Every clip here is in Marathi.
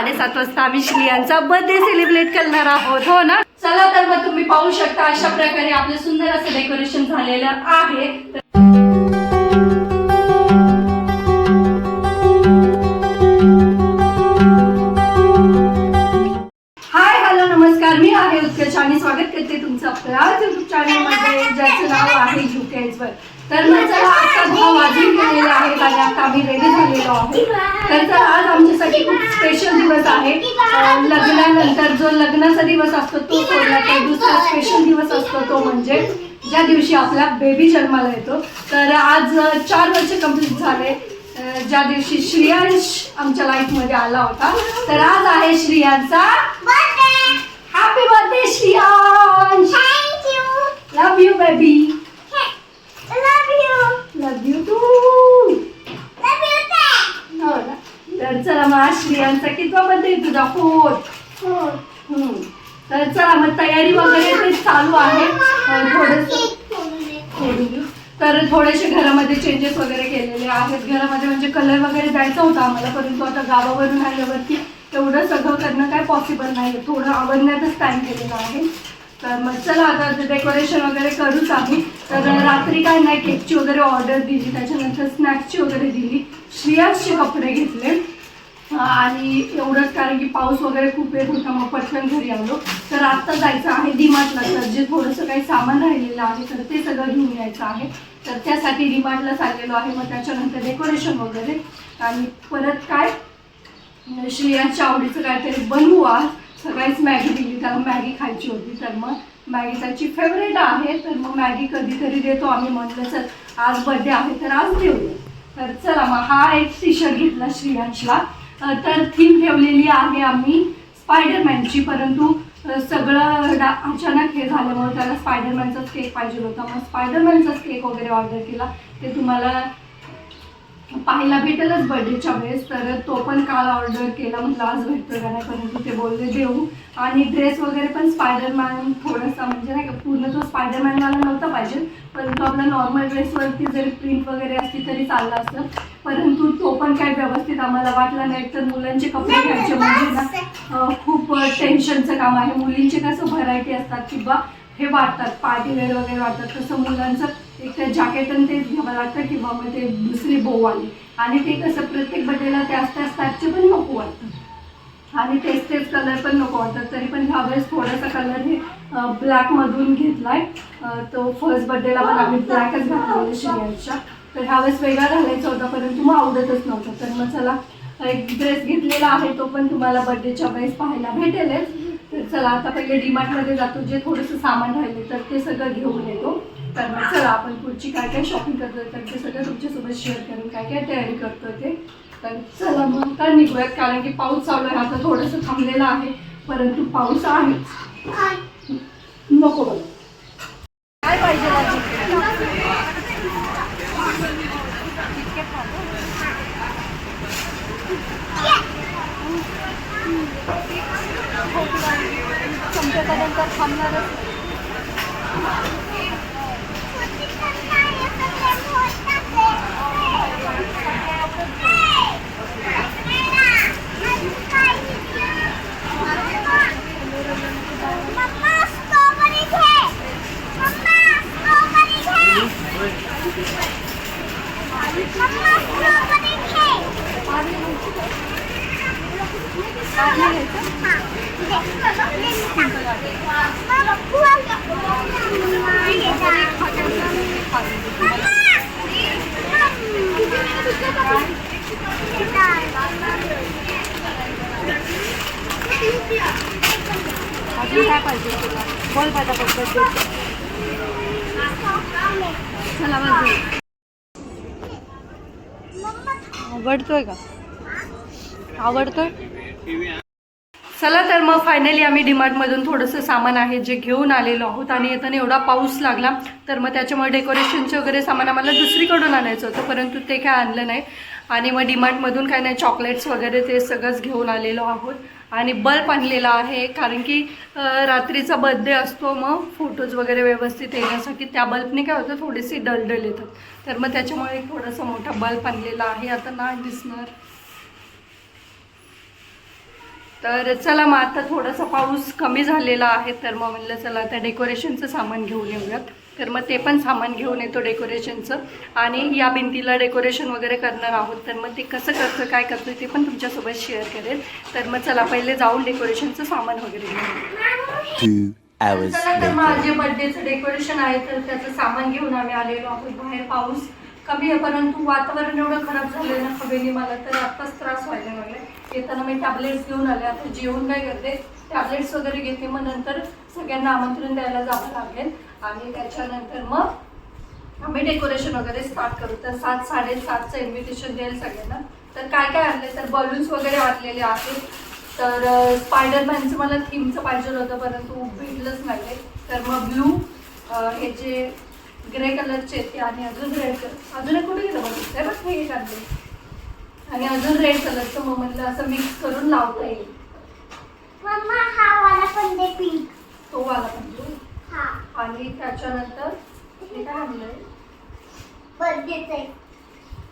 साडेसात वाजता आम्ही श्रियांचा बर्थडे सेलिब्रेट करणार आहोत हो ना? चला तर मग तुम्ही पाहू शकता अशा प्रकारे आपलं सुंदर असं डेकोरेशन झालेलं आहे. हाय हॅलो नमस्कार. मी आहे उत्कर्ष आणि स्वागत करते तुमचं आपल्या युट्यूब चॅनलमध्ये ज्याचं नाव आहे युकेजवर तर मग चला दहा वाजून गेलेले आहेत आणि आता आम्ही रेडी झालेलो आहोत तर आज आमच्यासाठी खूप स्पेशल दिवस आहे. लग्नानंतर जो लग्नाचा दिवस असतो तो सोडला तर दुसरा स्पेशल दिवस असतो तो म्हणजे ज्या दिवशी आपला बेबी जन्माला येतो. तर आज चार वर्ष कंप्लीट झाले. ज्या दिवशी श्रियांश आमच्या लाईफमध्ये आला होता. तर आज आहे श्रियांचा happy birthday Shriyansh. Love you baby love you too हो ना? तर चला मग आज श्रियांचा कितवा बर्थडे तुझा? फोर्थ. तर चला मग तयारी वगैरे ते चालू आहे. थोडंसं. तर थोडेसे घरामध्ये चेंजेस वगैरे केलेले आहेत. घरामध्ये म्हणजे कलर वगैरे द्यायचा होता आम्हाला परंतु आता गावावरून आल्यावरती तेवढं सगळं करणं काय पॉसिबल नाही थोडं आवडण्यातच टाइम केलेला आहे. तर मग चला आता डेकोरेशन वगैरे करूच आम्ही. तर रात्री काय नाही केकची वगैरे ऑर्डर दिली. त्याच्यानंतर स्नॅक्सची वगैरे दिली. श्रियासचे कपडे घेतले. आणि एवढंच कारण की पाऊस वगैरे खूप येत होता मग पटकन घरी आलो. तर आत्ता जायचं आहे डिमार्टला. तर जे थोडंसं काही सामान राहिलेलं आहे तर ते सगळं घेऊन यायचं आहे. तर त्यासाठी डिमार्टला चाललेलो आहे. मग त्याच्यानंतर डेकोरेशन वगैरे. आणि परत काय? श्रियांच्या आवडीचं काहीतरी बनवू आज. सकाळीच मॅगी दिली त्याला मॅगी खायची होती तर मग मॅगी त्याची फेवरेट आहे तर मग मॅगी कधीतरी देतो. आम्ही म्हटलं चल आज बर्थडे आहे तर आज देऊया. तर चला मग हा एक टी शर्ट घेतला श्रियांशला. तर थीम ठेवलेली आहे आम्ही स्पायडरमॅनची परंतु सगळं डा- अचानक हे झाल्यामुळे त्याला स्पायडरमॅनचाच केक पाहिजे होता. मग स्पायडरमॅनचाच केक वगैरे ऑर्डर केला. ते तुम्हाला पाहायला भेटेलच बर्थडेच्या वेळेस तर तो पण काल ऑर्डर केला. म्हटलं आज भेटतो का नाही? परंतु ते बोलले देऊ. आणि ड्रेस वगैरे पण स्पायडरमॅन थोडासा म्हणजे नाही का पूर्ण तो स्पायडरमॅनवाला नव्हता पाहिजे परंतु आपला नॉर्मल ड्रेसवरती जरी प्रिंट वगैरे असती तरी चाललं असतं. परंतु तो पण काही व्यवस्थित आम्हाला वाटला नाही. तर मुलांचे कपडे घ्यायचे म्हणजे ना खूप टेन्शनचं काम आहे. मुलींचे कसं व्हरायटी असतात किंवा हे वाटतात पार्टी वेअर वगैरे वाटतात तसं मुलांचं एक तर जॅकेट आणि तेच घ्यावं लागतं किंवा मग ते दुसरी बोव आली आणि ते कसं प्रत्येक बड्डेला त्याच त्याच टाईपचे पण नको वाटतं आणि तेच तेच कलर पण नको वाटतात. तरी पण ह्यावेळेस थोडासा कलर हे ब्लॅकमधून घेतलाय. आहे तो फर्स्ट बड्डेला पण आम्ही ब्लॅकच घातलेला श्रेयांच्या तर ह्यावेळेस वेगळा घालायचा होता परंतु मग आवडतच नव्हता. तर मग चला एक ड्रेस घेतलेला आहे तो पण तुम्हाला बड्डेच्या वेळेस पाहायला भेटेलच. तर चला आता पहिले डीमार्टमध्ये जातो जे थोडंसं सामान राहिले तर ते सगळं घेऊन येतो. तर मग चला आपण पुढची काय काय शॉपिंग करतोय तर ते सगळं तुमच्यासोबत शेअर करून काय काय तयारी करतोय ते. तर चला मग काय निघूयात कारण की पाऊस चालू आहे आता थोडंसं थांबलेलं आहे परंतु पाऊस आहे नको बघ काय पाहिजे तुमच्यापर्यंत थांबणारच अजून काय पाहिजे तुला बोल पाहिजे फक्त चला बस आवडतोय का? आवडतोय? चला तर मग फायनली आम्ही डीमार्टमधून थोडंसं सामान आहे जे घेऊन आलेलो आहोत आणि येताना एवढा पाऊस लागला तर मग त्याच्यामुळे डेकोरेशनचे वगैरे सामान आम्हाला दुसरीकडून आणायचं होतं परंतु ते काय आणलं नाही. आणि मग डीमार्टमधून काय नाही चॉकलेट्स वगैरे ते सगळंच घेऊन आलेलो आहोत. आणि बल्ब आणलेला आहे कारण की रात्रीचा बर्थडे असतो मग फोटोज वगैरे व्यवस्थित येण्यासाठी त्या बल्बने काय होतं थोडीशी डलडल येतात. तर मग त्याच्यामुळे थोडासा मोठा बल्ब आणलेला आहे. आता नाही दिसणार. तर चला मग आता थोडासा पाऊस कमी झालेला आहे तर मग म्हणलं चला आता डेकोरेशनचं सामान घेऊन येऊयात. तर मग ते पण सामान घेऊन येतो डेकोरेशनचं आणि या भिंतीला डेकोरेशन वगैरे करणार आहोत तर मग ते कसं करतं काय करतं ते पण तुमच्यासोबत शेअर करेल. तर मग चला पहिले जाऊन डेकोरेशनचं सामान वगैरे घेऊन चला तर. माझे बर्थडेचं डेकोरेशन आहे तर त्याचं सामान घेऊन आम्ही आलेलो आहोत. बाहेर पाऊस कमी आहे परंतु वातावरण एवढं खराब झालं ना हवेने मला तर आत्ताच त्रास व्हायला येताना मी टॅबलेट्स घेऊन आले. आता जेवण काय करते? टॅबलेट्स वगैरे घेते. मग नंतर सगळ्यांना आमंत्रण द्यायला जावं लागेल. आणि त्याच्यानंतर मग आम्ही डेकोरेशन वगैरे स्टार्ट करू. तर सात साडेसातचं इन्व्हिटेशन देईल सगळ्यांना. तर काय काय आणले? तर बलून्स वगैरे आणलेले आहेत. तर स्पायडरमॅनचं मला थीमचं पाहिजे होतं परंतु भेटलंच नाही तर मग ब्लू हे जे ग्रे कलरचे ते आणि अजून रेड कलर अजून कुठे गेलं बघितलं बघ हे एक आणले आणि अजून रेड कलरचं मग म्हणलं असं मिक्स करून लावता येईल. मम्मा हा वाला पण दे पिंक तो वाला पण blue. हा. आणि त्याच्यानंतर हे काय आणलंय? बर्थडेच आहे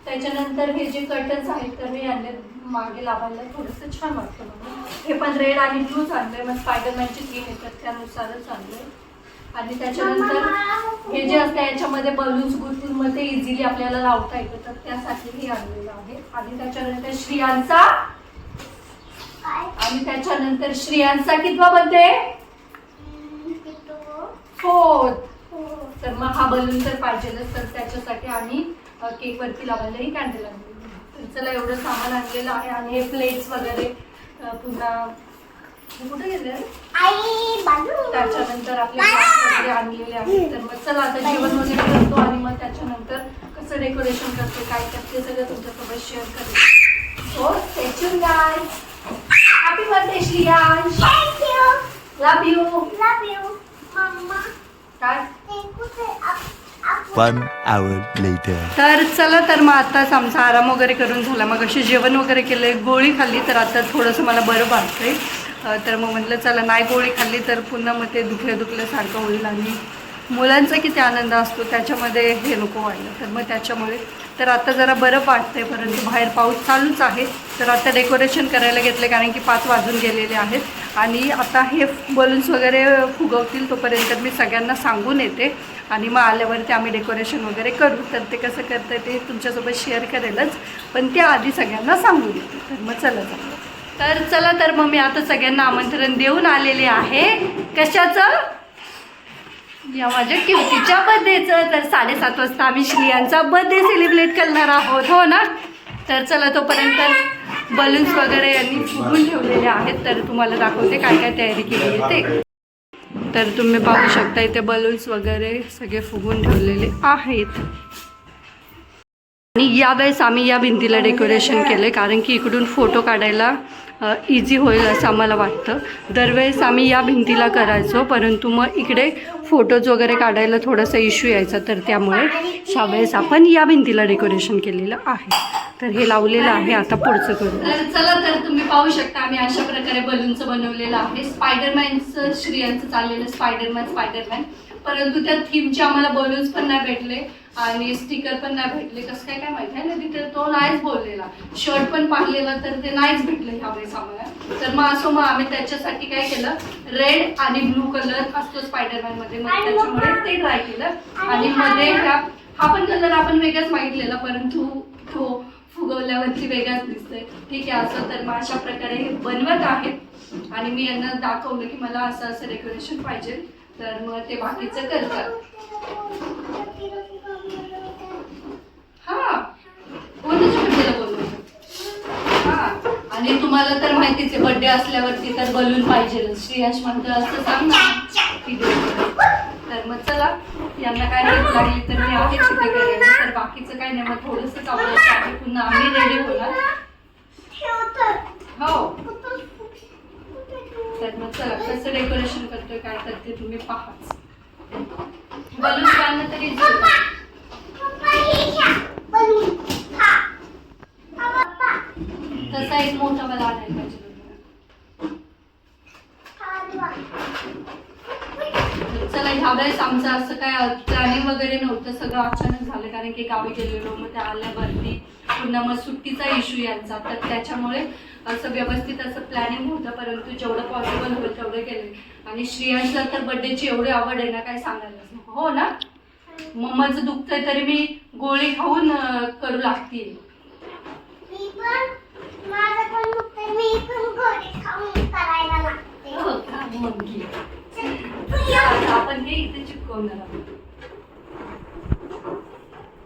त्याच्यानंतर हे जे कर्टन्स आहेत तर हे आणले मागे लावायला थोडंसं छान वाटतं मला हे पण रेड आणि ब्लूच आणले मग स्पायडरमॅनची थीम येतात त्यानुसारच आणले आणि त्याच्यानंतर हे जे असतं याच्यामध्ये बलून्स गुंतून मग ते इझिली आपल्याला लावता येतं. तर त्यासाठी हे आणलेलं आहे. आणि त्याच्यानंतर श्रियांचा आणि त्याच्यानंतर श्रियांचा कितवा बनते? फोर्थ हो. तर मग हा बलून तर पाहिजेलच. तर त्याच्यासाठी आम्ही केक वरती लावायलाही कॅन्डल आणलेली तर चला एवढं सामान आणलेलं आहे. आणि हे प्लेट्स वगैरे पुन्हा कुठे गेले आई बाजू. त्याच्यानंतर आपले glass वगैरे आणलेले आहेत तर मग चला आता जेवण वगैरे करतो आणि मग त्याच्यानंतर कसं डेकोरेशन करते काय करते सगळं तुमच्यासोबत शेअर करेल so stay tuned guys happy birthday Shriyansh thank you love you love you mamma काय One hour later. तर चला तर मग आताच आमचा आराम वगैरे करून झाला. मग अशी जेवण वगैरे केलं गोळी खाल्ली तर आता थोडंसं मला बरं वाटतंय. तर मग म्हटलं चला नाही गोळी खाल्ली तर पुन्हा मग ते दुखल्या दुखल्यासारखं होईल आणि मुलांचा किती आनंद असतो त्याच्यामध्ये हे नको व्हायला. तर मग त्याच्यामुळे तर आता जरा बरं वाटतंय परंतु बाहेर पाऊस चालूच आहे. तर आता डेकोरेशन करायला घेतलं कारण की पाच वाजून गेलेले आहेत. आणि आता हे बलून्स वगैरे फुगवतील तोपर्यंत मी सगळ्यांना सांगून येते. आणि मग आल्यावरती आम्ही डेकोरेशन वगैरे करू. तर ते कसं करतं ते तुमच्यासोबत शेअर करेलच. पण त्या आधी सगळ्यांना सांगून येते. तर मग चला चला. तर चला तर मग मी आता सगळ्यांना आमंत्रण देऊन आलेले आहे. कशाचं? या माझ्या किवतीच्या बर्थडेचं. तर साडेसात वाजता आम्ही श्रियांचा बर्थडे सेलिब्रेट करणार आहोत हो ना? तर चला तोपर्यंत बलून्स वगैरे यांनी फुगून ठेवलेले आहेत. तर तुम्हाला दाखवते काय काय तयारी केली आहे ते. तर तुम्ही पाहू शकता इथे बलून्स वगैरे सगळे फुगून ठेवलेले आहेत. आणि यावेळेस आम्ही या भिंतीला डेकोरेशन केलं आहे कारण की इकडून फोटो काढायला इझी होईल असं आम्हाला वाटतं. दरवेळेस आम्ही या भिंतीला करायचो परंतु मग इकडे फोटोज वगैरे काढायला थोडासा इश्यू यायचा तर त्यामुळे ह्यावेळेस आपण या भिंतीला डेकोरेशन केलेलं आहे. तर हे लावलेलं आहे आता पुढचं करू. तर चला तर तुम्ही पाहू शकता आम्ही अशा प्रकारे बलूनचं बनवलेलं आहे. स्पायडरमॅनचं श्रियांचं चाललेलं स्पायडरमॅन स्पायडरमॅन परंतु त्या थीमचे आम्हाला बलून्स पण नाही भेटले आणि स्टिकर पण नाही भेटले. कसं काय काय माहिती आहे ना तिथे? तो नाहीच बोललेला. शर्ट पण पाहिलेला तर ते नाहीच भेटलं ह्यावेळेस आम्हाला. तर मग असं मग आम्ही त्याच्यासाठी काय केलं? रेड आणि ब्लू कलर असतो स्पायडरमॅनमध्ये. मग त्याच्यामुळे ते ट्राय केलं. आणि मध्ये ह्या हा पण कलर आपण वेगळाच मागितलेला परंतु तो फुगवल्यावरती वेगळाच दिसतोय. ठीक आहे असं तर मग अशा प्रकारे हे बनवत आहेत. आणि मी यांना दाखवलं की मला असं असं डेकोरेशन पाहिजे. तर मग ते बाकीचं करतात हा. कोणाच्या बर्थडेला बोलवलं? हा. आणि तुम्हाला तर माहितीच आहे बर्थडे असल्यावरती तर बलून पाहिजे. श्रेयाश म्हणतो असं सांग ना. तर मग चला यांना काय हेल्प लागली तर मी आहे तिथे करायला तर बाकीचं काय नाही मग थोडंसं आवडायचं आहे. पुन्हा आम्ही रेडी होणार. हो. तर मग चला कसं डेकोरेशन करतोय काय करते तुम्ही पाहाच. बलून बांधलं तरी. तसा एक मोठा मला आणायला पाहिजे होता. वेळेस आमचं असं काय प्लॅनिंग वगैरे नव्हतं सगळं अचानक झालं कारण की गावी गेलेलो मग त्या आल्यावरती पुन्हा मग सुट्टीचा इश्यू यांचा. तर त्याच्यामुळे असं व्यवस्थित असं प्लॅनिंग होतं परंतु जेवढं पॉसिबल होईल तेवढं केलं. आणि श्रेयांशला तर बड्डेची एवढी आवड आहे ना काय सांगायलाच नको हो ना? मम्माचं दुखतंय तरी मी गोळी खाऊन करू लागतील. माझं हो का. मग. आता आपण हे इथे चिपकवणार आहोत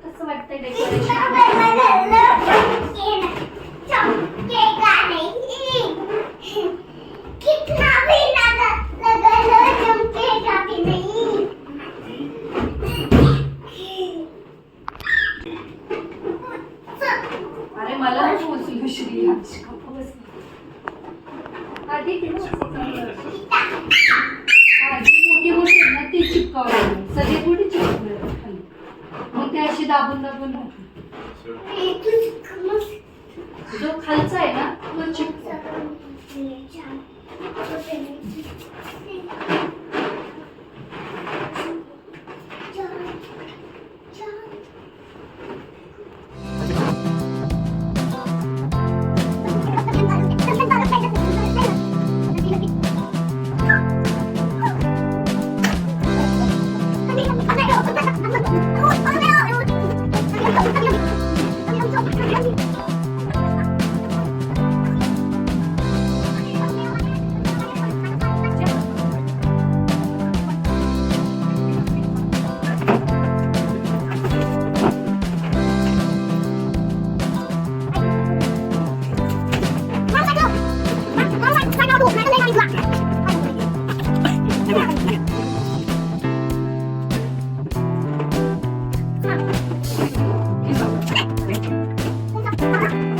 कसं वाटतंय डेकोरेशन episode. इथे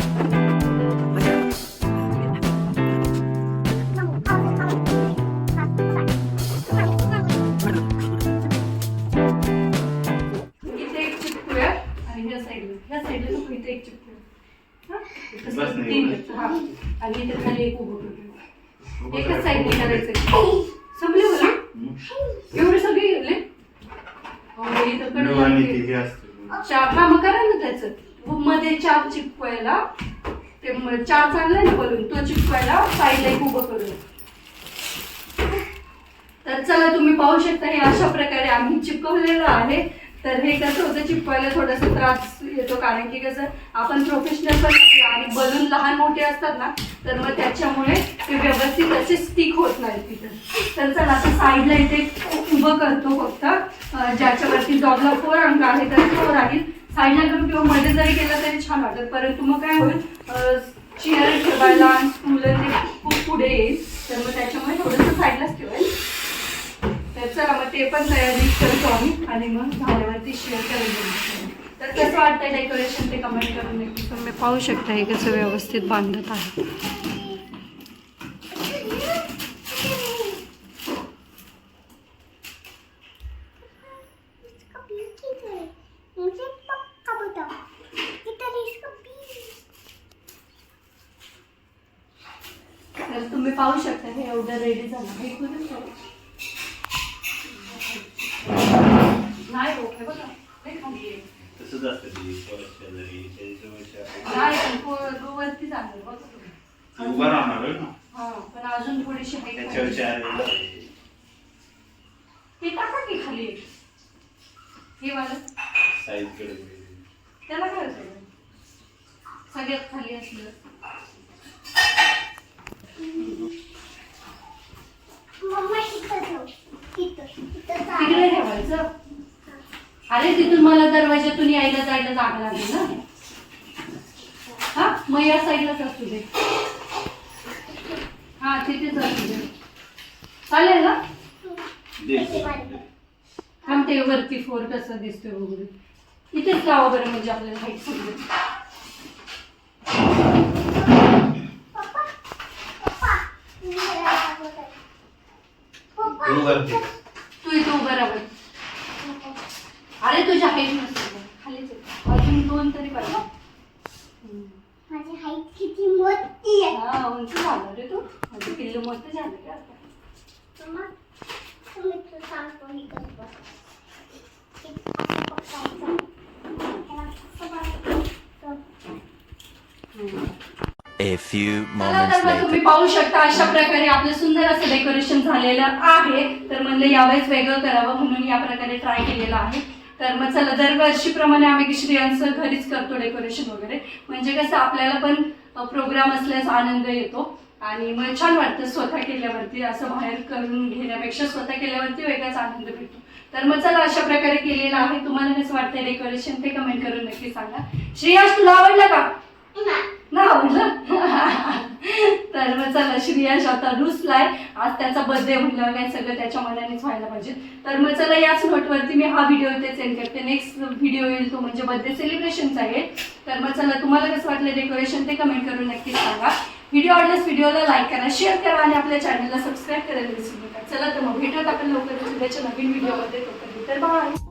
चार चिपकवायला ते चार चांगला ना बलून तो चिपकवायला साईडला एक उभं करून. तर चला तुम्ही पाहू शकता हे अशा प्रकारे आम्ही चिपकवलेलं आहे. तर हे कसं होतं चिपकवायला थोडासा त्रास येतो कारण की कसं आपण प्रोफेशनल पण आणि बलून लहान मोठे असतात ना तर मग त्याच्यामुळे ते व्यवस्थित असे स्टिक होत नाही तिथं. तर चला आता साईडला इथे उभं करतो फक्त. ज्याच्यावरती जॉबला फोर अंक आहे तर फोर राहील साईडला करून किंवा मध्ये जरी केलं तरी छान वाटत. परंतु मग काय होईल चेअर ठेवायला आणि स्टूल ते खूप पुढे येईल. तर मग त्याच्यामुळे थोडंसं साईडलाच ठेवेल. तर चला मग ते पण तयारी करतो आम्ही. आणि मग झाल्यावरती शेअर करेल तर कसं वाटतंय डेकोरेशन ते कमेंट करून नक्की तुम्ही पाहू शकता हे कसं व्यवस्थित बांधत आहे. तर तुम्ही पाहू शकता हे एवढं रेडी झालं. हे कुठे ठेवलं? नाही हो हे बघा. तसंच असतं वरती बघा तुम्ही. उभा राहणार आहे ना? हा पण अजून थोडीशी. हे टाका की खाली. हे वालं. Size कडे बघायचं. त्याला काय होतं? सगळ्यात खाली असलं मम्मा इथं ठेव इथं इथं तिकडे ठेवायचं? अरे तिथून मला दरवाजातून यायला जायला जागा लागेल ना. हा मग या साईडलाच असू दे. हा तिथेच असू दे. चालेल ना? थांबते वरती फोर कसं दिसतोय वगैरे. इथेच जावं बरं म्हणजे आपल्याला हाईट समजेल. पप्पा तू वरती. तू इथं उभं राहा बरं. अरे तुझ्या हाईट नसते खालीच आहे. अजून दोन तरी पाहिजे हम्म. माझी हाईट किती मोठी आहे हा उंच झालं रे तू माझं पिल्लू मोठं झालं का आता मम्मा तुम्ही तू सांगतो ही कर बस. हे पकडायचं. त्याला असं बांधायचं. हम्म. A few चला moments तर मग later. तुम्ही पाहू शकता अशा प्रकारे आपलं सुंदर असं डेकोरेशन झालेलं आहे. तर म्हणलं यावेळेस वेगळं करावं म्हणून या प्रकारे ट्राय केलेलं आहे. तर मग चला दरवर्षीप्रमाणे आम्ही श्रियांचं घरीच करतो डेकोरेशन वगैरे. म्हणजे कसं आपल्याला पण प्रोग्राम असल्यास आनंद येतो. आणि मग छान वाटतं स्वतः केल्यावरती असं बाहेर करून घेण्यापेक्षा स्वतः केल्यावरती वेगळाच आनंद भेटतो. तर मग चला अशा प्रकारे केलेलं आहे. तुम्हाला कसं वाटतंय डेकोरेशन ते कमेंट करून नक्की सांगा. श्रेयास तुला आवडलं का? नाही. ना म्हटलं तर मग चला श्रेयाश आता रुसलाय आज त्याचा बर्थडे म्हटलं काय सगळं त्याच्या मनानेच व्हायला पाहिजे. तर मग चला याच नोटवरती मी हा व्हिडिओ इथे सेंड करते. नेक्स्ट व्हिडिओ येईल तो म्हणजे बर्थडे सेलिब्रेशनचा आहे. तर मग चला तुम्हाला कसं वाटलं डेकोरेशन ते कमेंट करून नक्कीच सांगा. व्हिडिओ आवडल्यास व्हिडिओला लाईक करा शेअर करा आणि आपल्या चॅनलला सबस्क्राईब करायला विसरू नका. चला तर मग भेटत आपण लवकरच उद्याच्या नवीन व्हिडिओमध्ये तोपर्यंत तर बाय